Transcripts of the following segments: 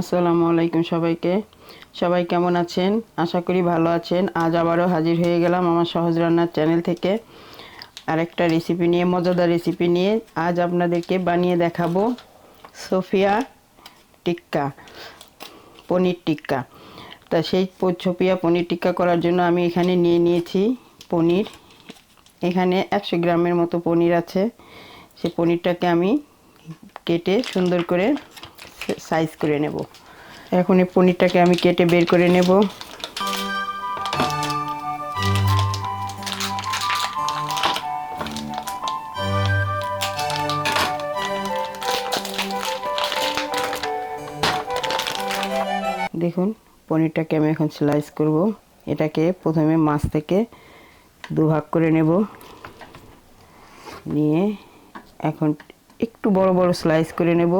আসসালামু আলাইকুম সবাইকে। সবাই কেমন আছেন? আশা করি ভালো আছেন। আজ আবারও হাজির হয়ে গেলাম আমার সহজ রান্নার চ্যানেল থেকে। আরেকটা রেসিপি নিয়ে, মজাদার রেসিপি নিয়ে। আজ আপনাদেরকে বানিয়ে দেখাবো সোফিয়া টিক্কা, পনির টিক্কা। তা সেই সোফিয়া পনির টিক্কা করার জন্য আমি এখানে নিয়ে নিয়েছি পনির। এখানে একশো গ্রামের মতো পনির আছে। সেই পনিরটাকে আমি কেটে সুন্দর করে সাইজ করে নেব। এখন এই পনিরটাকে আমি কেটে বের করে নেব। দেখুন, পনিরটাকে আমি এখন স্লাইস করব। এটাকে প্রথমে মাছ থেকে দুভাগ করে নেব। নিয়ে এখন একটু বড় বড় স্লাইস করে নেব।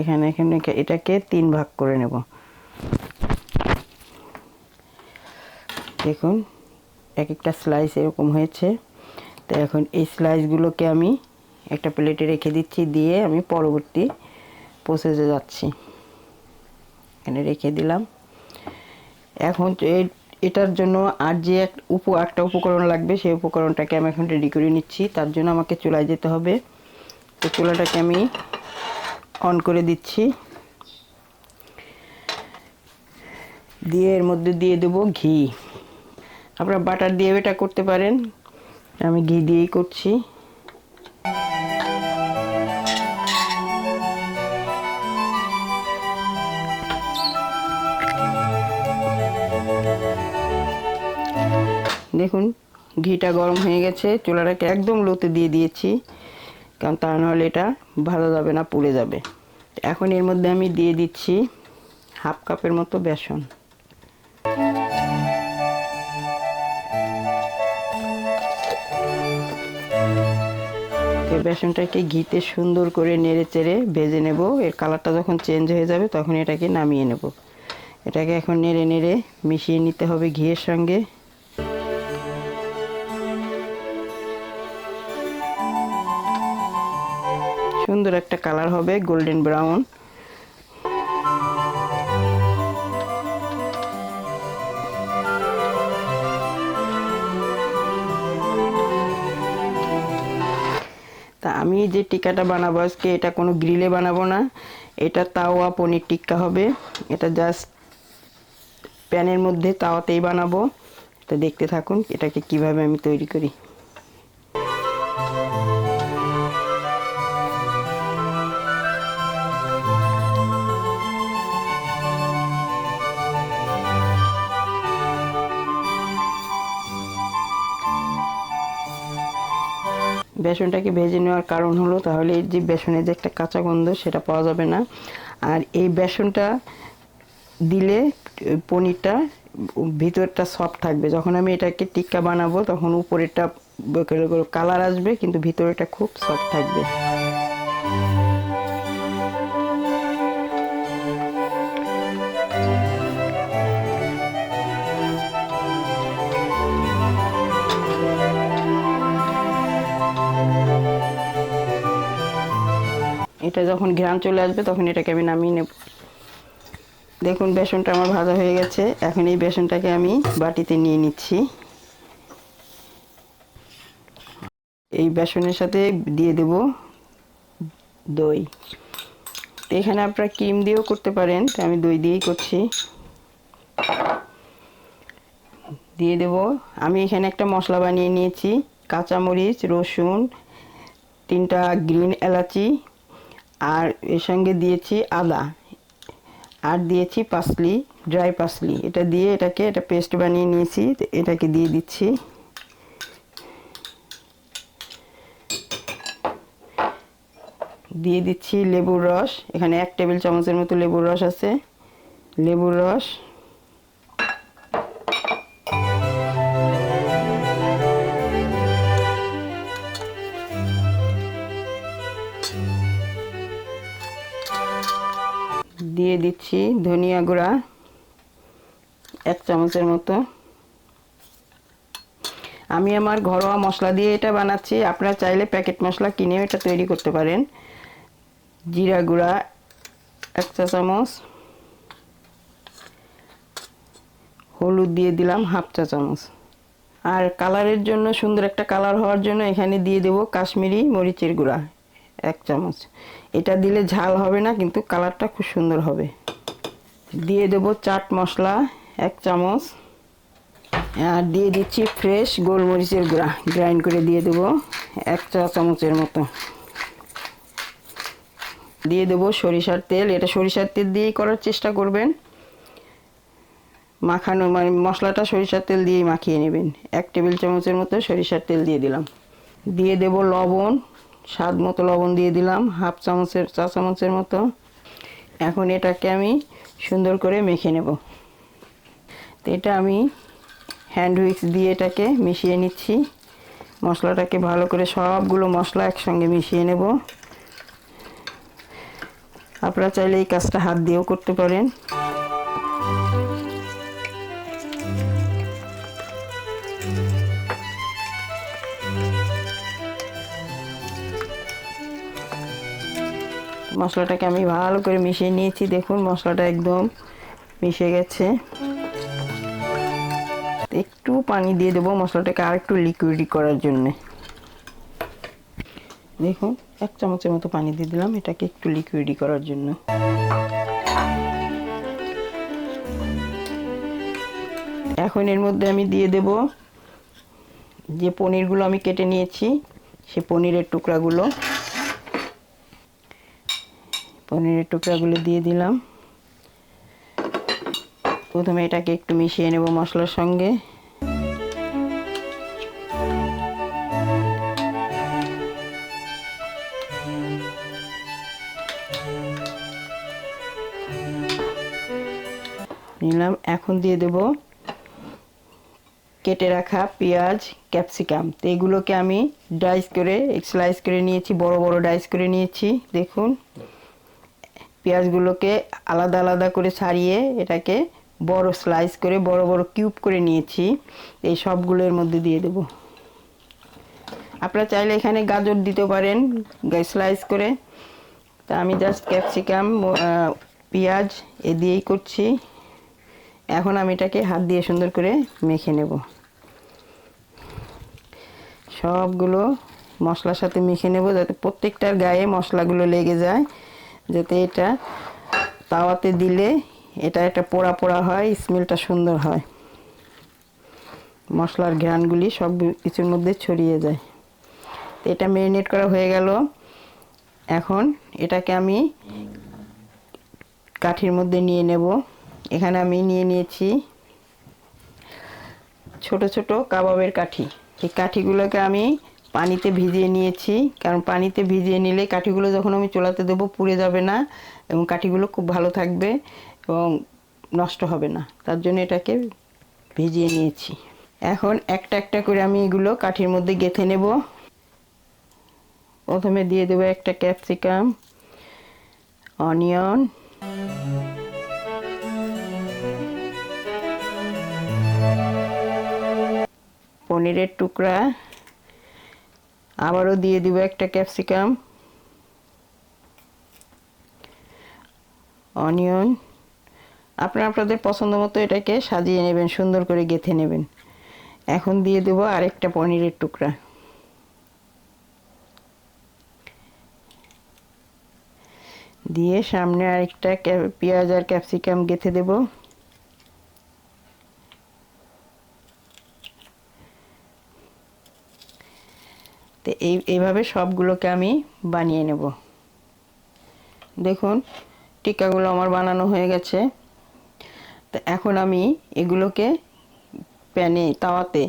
এখানে এখানে এটাকে তিন ভাগ করে নেব। দেখুন এক একটা স্লাইস এরকম হয়েছে। তো এখন এই স্লাইসগুলোকে আমি একটা প্লেটে রেখে দিচ্ছি, দিয়ে আমি পরবর্তী প্রসেসে যাচ্ছি। এখানে রেখে দিলাম। এখন এটার জন্য আর যে এক উপ একটা উপকরণ লাগবে, সেই উপকরণটাকে আমি এখন রেডি করে নিচ্ছি। তার জন্য আমাকে চুলায় যেতে হবে। তো চুলাটাকে আমি অন করে দিচ্ছি। দিয়ে এর মধ্যে দিয়ে দেবো ঘি। আপনারা বাটার দিয়ে এটা করতে পারেন। আমি ঘি দিয়েই করছি। দেখুন, ঘিটা গরম হয়ে গেছে। চুলাটাকে একদম লোতে দিয়ে দিয়েছি। কারণ তা নাহলে এটা ভালো যাবে না, পুড়ে যাবে। এখন এর মধ্যে আমি দিয়ে দিচ্ছি হাফ কাপের মতো বেসন। এই বেসনটাকে ঘিতে সুন্দর করে নেড়ে চেড়ে ভেজে নেব। এর কালারটা যখন চেঞ্জ হয়ে যাবে তখন এটাকে নামিয়ে নেব। এটাকে এখন নেড়ে নেড়ে মিশিয়ে নিতে হবে ঘিয়ের সঙ্গে। সুন্দর একটা কালার হবে, গোল্ডেন ব্রাউন। তা আমি যে টিক্কাটা বানাবো, আজকে এটা কোনো গ্রিলে বানাবো না। এটা তাওয়া পনির টিক্কা হবে। এটা জাস্ট প্যানের মধ্যে তাওয়াতেই বানাবো। তো দেখতে থাকুন, এটাকে কীভাবে আমি তৈরি করি। বেসনটাকে ভেজে নেওয়ার কারণ হলো, তাহলে এই যে বেসনের যে একটা কাঁচা গন্ধ, সেটা পাওয়া যাবে না। আর এই বেসনটা দিলে পনিরটা ভিতরটা সফট থাকবে। যখন আমি এটাকে টিক্কা বানাবো, তখন উপরেরটা কালার আসবে, কিন্তু ভিতরেটা খুব সফট থাকবে। এটা যখন ঘ্রাণ চলে আসবে, তখন এটাকে আমি নামিয়ে নেব। দেখুন, বেসনটা আমার ভাজা হয়ে গেছে। এখন এই বেসনটাকে আমি বাটিতে নিয়ে নিচ্ছি। এই বেসনের সাথে দিয়ে দেব দই। এখানে আপনারা ক্রিম দিয়েও করতে পারেন, তো আমি দই দিয়েই করছি। দিয়ে দেব, আমি এখানে একটা মশলা বানিয়ে নিয়েছি। কাঁচামরিচ, রসুন, তিনটা গ্রিন এলাচি আর এর সঙ্গে দিয়েছি আদা। আর দিয়েছি পাসলি ড্রাই পাসলি এটা দিয়ে এটাকে এটা পেস্ট বানিয়ে নিয়েছি, এটাকে দিয়ে দিচ্ছি। দিয়ে দিচ্ছি লেবুর রস। এখানে এক টেবিল চামচের মতো লেবুর রস আছে। লেবুর রস দিয়ে দিচ্ছি ধনিয়া গুঁড়া, এক চামচের মতো। আমি আমার ঘরোয়া মশলা দিয়ে এটা বানাচ্ছি। আপনারা চাইলে প্যাকেট মশলা কিনেও এটা তৈরি করতে পারেন। জিরা গুঁড়া, এক চা চামচ। হলুদ দিয়ে দিলাম হাফ চা চামচ। আর কালারের জন্য, সুন্দর একটা কালার হওয়ার জন্য এখানে দিয়ে দেব কাশ্মীরি মরিচের গুঁড়া। এক চামচ। এটা দিলে ঝাল হবে না, কিন্তু কালারটা খুব সুন্দর হবে। দিয়ে দেব চাট মশলা, এক চামচ। আর দিয়ে দিচ্ছি ফ্রেশ গোলমরিচের গুঁড়া গ্রাইন্ড করে দিয়ে দেব এক চা চামচের মতো। দিয়ে দেবো সরিষার তেল। এটা সরিষার তেল দিয়েই করার চেষ্টা করবেন। মাখানো মানে মশলাটা সরিষার তেল দিয়েই মাখিয়ে নেবেন। এক টেবিল চামচের মতো সরিষার তেল দিয়ে দিলাম। দিয়ে দেব লবণ। স্বাদ মতো লবণ দিয়ে দিলাম, হাফ চামচের, চা চামচের মতো। এখন এটাকে আমি সুন্দর করে মেখে নেব। তো এটা আমি হ্যান্ড উইক্স দিয়ে এটাকে মিশিয়ে নিচ্ছি। মশলাটাকে ভালো করে সবগুলো মশলা একসঙ্গে মিশিয়ে নেব। আপনারা চাইলে এই কাজটা হাত দিয়েও করতে পারেন। মশলাটাকে আমি ভালো করে মিশিয়ে নিয়েছি। দেখুন, মশলাটা একদম মিশে গেছে। একটু পানি দিয়ে দেবো মশলাটাকে আর একটু লিকুইড করার জন্যে। দেখুন, এক চামচের মতো পানি দিয়ে দিলাম, এটাকে একটু লিকুইডি করার জন্য। এখন এর মধ্যে আমি দিয়ে দেব যে পনিরগুলো আমি কেটে নিয়েছি, সে পনিরের টুকরাগুলো। পনিরের টুকরাগুলো দিয়ে দিলাম। প্রথমে এটাকে একটু মিশিয়ে নেব মশলার সঙ্গে। নিলাম। এখন দিয়ে দেব কেটে রাখা পেঁয়াজ, ক্যাপসিকাম। তো এগুলোকে আমি ডাইস করে স্লাইস করে নিয়েছি, বড় বড় ডাইস করে নিয়েছি। দেখুন। পেঁয়াজগুলোকে আলাদা আলাদা করে ছাড়িয়ে এটাকে বড় স্লাইস করে, বড় বড় কিউব করে নিয়েছি। এই সবগুলোর মধ্যে দিয়ে দেব। আপনারা চাইলে এখানে গাজর দিতে পারেন স্লাইস করে। তা আমি জাস্ট ক্যাপসিকাম পেঁয়াজ এ দিয়েই করছি। এখন আমি এটাকে হাত দিয়ে সুন্দর করে মেখে নেব। সবগুলো মশলার সাথে মেখে নেব যাতে প্রত্যেকটার গায়ে মশলাগুলো লেগে যায়। যাতে এটা তাওয়াতে দিলে এটা একটা পোড়া পোড়া হয় স্মেলটা সুন্দর হয়। মশলার ঘ্রাণগুলি সব কিছুর মধ্যে ছড়িয়ে যায়। এটা ম্যারিনেট করা হয়ে গেল। এখন এটাকে আমি কাঠির মধ্যে নিয়ে নেব। এখানে আমি নিয়ে নিয়েছি ছোট ছোট কাবাবের কাঠি। এই কাঠিগুলোকে আমি পানিতে ভিজিয়ে নিয়েছি। কারণ পানিতে ভিজিয়ে নিলে কাঠিগুলো যখন আমি চোলাতে দেবো পুড়ে যাবে না এবং কাঠিগুলো খুব ভালো থাকবে এবং নষ্ট হবে না। তার জন্য এটাকে ভিজিয়ে নিয়েছি। এখন একটা একটা করে আমি এগুলো কাঠির মধ্যে গেঁথে নেব। প্রথমে দিয়ে দেবো একটা ক্যাপসিকাম, অনিয়ন। পনিরের টুকরা। আবারও দিয়ে দিব একটা ক্যাপসিকাম, অনিয়ন। আপনারা আপনাদের পছন্দ মতো এটাকে সাজিয়ে নেবেন, সুন্দর করে গেঁথে নেবেন। এখন দিয়ে দেব আরেকটা পনিরের টুকরা। দিয়ে সামনে আরেকটা পেঁয়াজ আর ক্যাপসিকাম গেঁথে দেবো। তো এই, এইভাবে সবগুলোকে আমি বানিয়ে নেব। দেখুন টিকাগুলো আমার বানানো হয়ে গেছে। তো এখন আমি এগুলোকে প্যানে, তাওয়াতে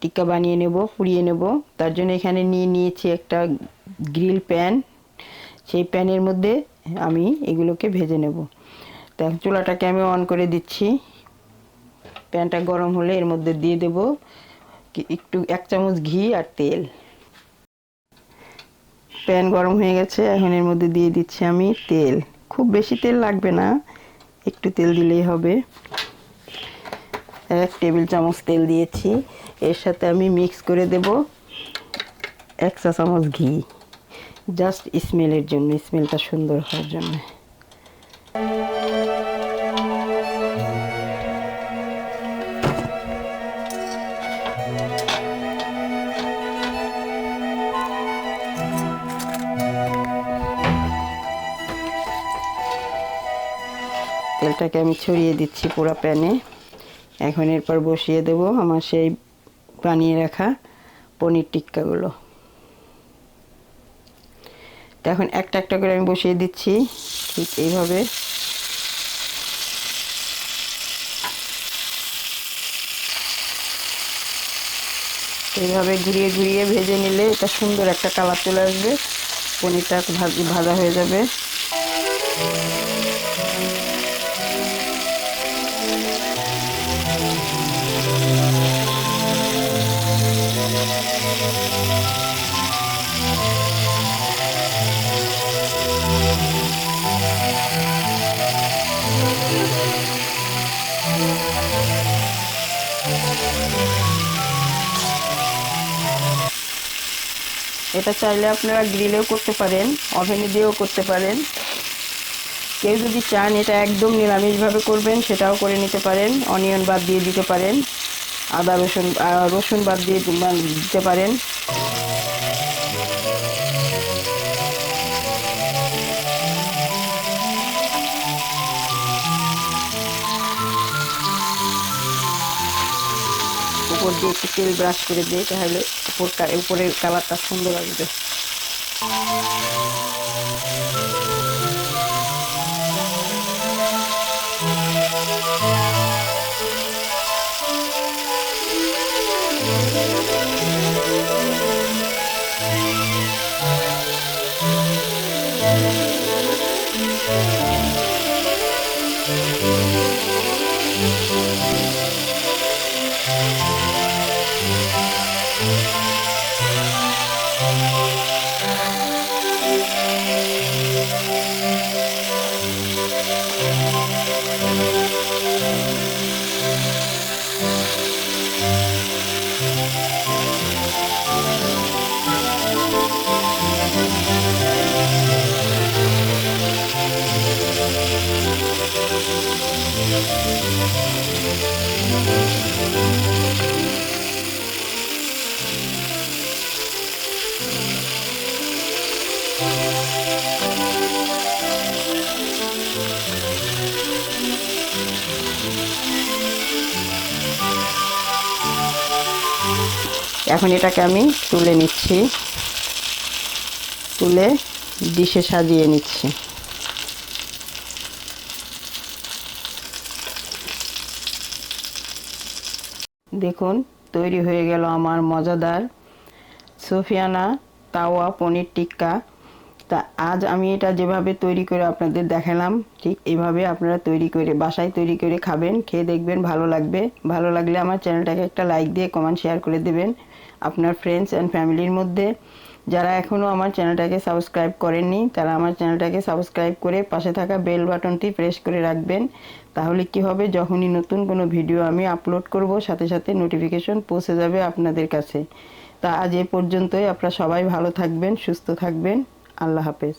টিক্কা বানিয়ে নেব, পুড়িয়ে নেব। তার জন্য এখানে নিয়ে নিয়েছি একটা গ্রিল প্যান। সেই প্যানের মধ্যে আমি এগুলোকে ভেজে নেব। তো চুলাটাকে আমি অন করে দিচ্ছি। প্যানটা গরম হলে এর মধ্যে দিয়ে দেব একটু এক চামচ ঘি আর তেল। প্যান গরম হয়ে গেছে, এখন এর মধ্যে দিয়ে দিচ্ছি আমি তেল। খুব বেশি তেল লাগবে না, একটু তেল দিলেই হবে। এক টেবিল চামচ তেল দিয়েছি, এর সাথে আমি মিক্স করে দেব এক চা চামচ ঘি। জাস্ট স্মেলের জন্য, স্মেলটা সুন্দর হওয়ার জন্য। তেলটাকে আমি ছড়িয়ে দিচ্ছি পুরো প্যানে। এখন এরপর বসিয়ে দেব আমার সেই বানিয়ে রাখা পনির টিক্কাগুলো। তো এখন একটা একটা করে আমি বসিয়ে দিচ্ছি, ঠিক এইভাবে। এইভাবে ঘুরিয়ে ঘুরিয়ে ভেজে নিলে এটা সুন্দর একটা কালার চলে আসবে। পনিরটা ভাজা হয়ে যাবে। এটা চাইলে আপনারা গ্রিলেও করতে পারেন ওভেনে দিয়েও করতে পারেন। কেউ যদি চান এটা একদম নিরামিষভাবে করবেন, সেটাও করে নিতে পারেন। অনিয়ন বাদ দিয়ে দিতে পারেন। আদা, রসুন রসুন বাদ দিয়ে দিতে পারেন। উপর দিয়ে একটু তেল ব্রাশ করে দিয়ে তাহলে উপর উপরের কালারটা সুন্দর আসবে। এখন এটাকে আমি তুলে নিচ্ছি। তুলে ডিশে সাজিয়ে নিচ্ছি। দেখুন, তৈরি হয়ে গেল আমার মজাদার সোফিয়ানা তাওয়া পনির টিক্কা। তা আজ আমি এটা যেভাবে তৈরি করে আপনাদের দেখালাম, ঠিক এইভাবে আপনারা তৈরি করে, বাসায় তৈরি করে খাবেন, খেয়ে দেখবেন, ভালো লাগবে। ভালো লাগলে আমার চ্যানেলটাকে একটা লাইক দিয়ে কমেন্ট শেয়ার করে দেবেন আপনার ফ্রেন্ডস অ্যান্ড ফ্যামিলির মধ্যে। যারা এখনও আমার চ্যানেলটাকে সাবস্ক্রাইব করেননি, তারা আমার চ্যানেলটাকে সাবস্ক্রাইব করে পাশে থাকা বেল বাটনটি প্রেস করে রাখবেন। তাহলে কি হবে? যখনই নতুন কোনো ভিডিও আমি আপলোড করব, সাথে সাথে নোটিফিকেশন পৌঁছে যাবে আপনাদের কাছে। তা আজ এ পর্যন্তই। আপনারা সবাই ভালো থাকবেন, সুস্থ থাকবেন। আল্লাহ হাফেজ